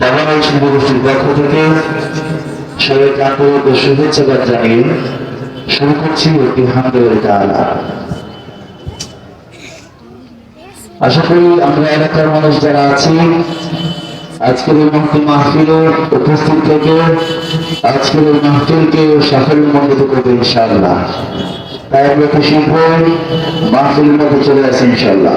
দাবানল শিল্পগোষ্ঠীর পক্ষ থেকে সবাইকে আন্তরিক শুভেচ্ছাবাদ জানিয়ে শুরু করছি একটি আশা করি আমরা এলাকার মানুষ যারা আছি, আজকের এই মহতি মাহফিলে উপস্থিত থেকে আজকের এই মাহফিলকে সাফল্য মণ্ডিত করবে ইনশাআল্লাহ। তাই আমরা খুশি হয়ে মাহফিলের মধ্যে চলে আসি ইনশাআল্লাহ।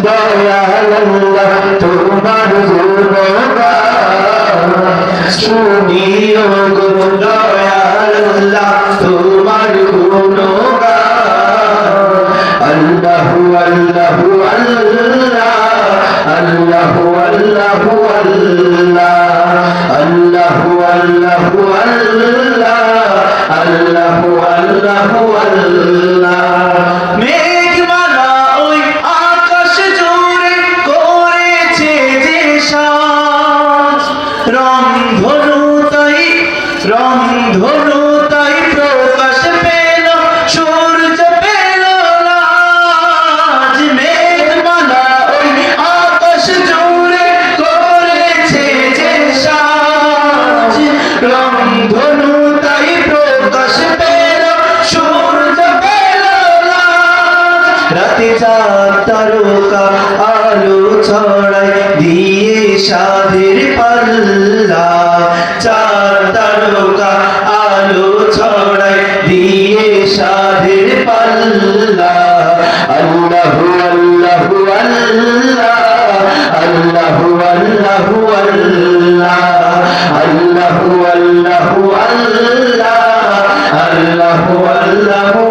গো দয়াল আল্লাহ তোমার গুণগান শুনিও গো দয়াল আল্লাহ তোমার গুণগান আল্লাহু আল্লাহু আল্লাহ আল্লাহু আল্লাহু আল্লাহ আল্লাহু আল্লাহু আল্লাহ আল্লাহু আল্লাহু আল্লাহ রাতে চাঁদ তারকা আলো ছড়ায় দিয়ে সাধের পাল্লা। চাঁদ তারকা আলো ছড়ায় দিয়ে সাধের পাল্লা। আল্লাহু আল্লাহু, আল্লাহ, আল্লাহু আল্লাহু, আল্লাহ, আল্লাহু আল্লাহু, আল্লাহ, আল্লাহু আল্লাহু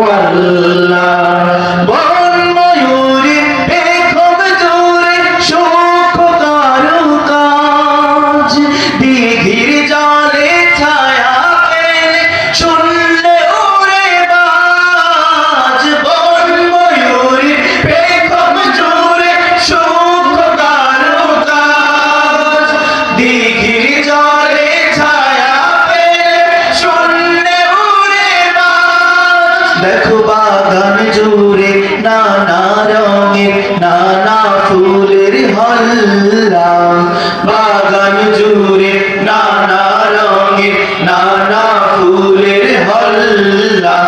ফুলের হল্লা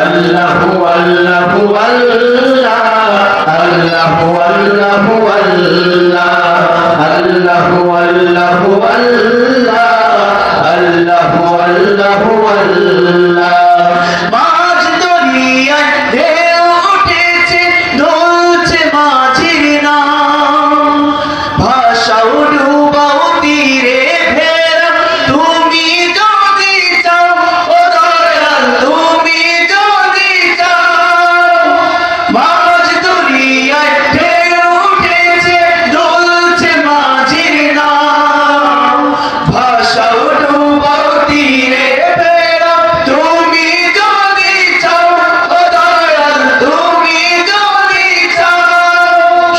আল্লাহ আল্লাহ আল্লাহ আল্লাহ আল্লাহ আল্লাহ আল্লাহ আল্লাহ আল্লাহ আল্লাহু আল্লাহ।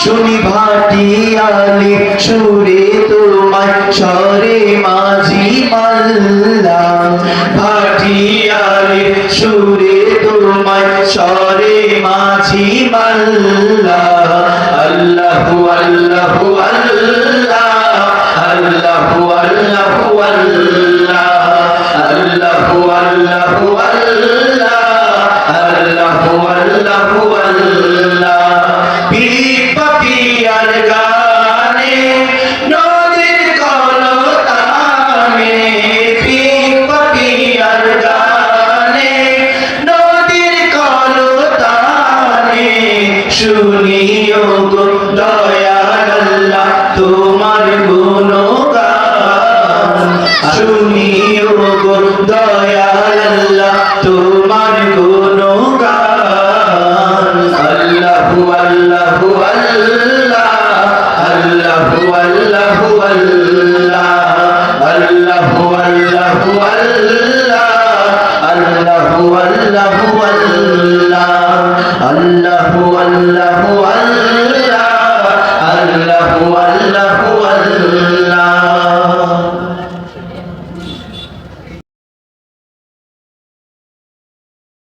শুনি ভাটিয়ালি সুরে তোমায় সরে মাঝি মাল্লা ভাটিয়ালি সুরে তোমায়, স্বরে মাঝি মাল্লা আল্লাহু আল্লাহ আল্লাহু আল্লাহু আল্লাহ শুনিও গো দয়াল আল্লাহ, তোমার গুণগান। শুনিও গো দয়াল আল্লাহ তোমার গুণগান আল্লাহু আল্লাহু আল্লাহ আল্লাহু আল্লাহু আল্লাহ Agora.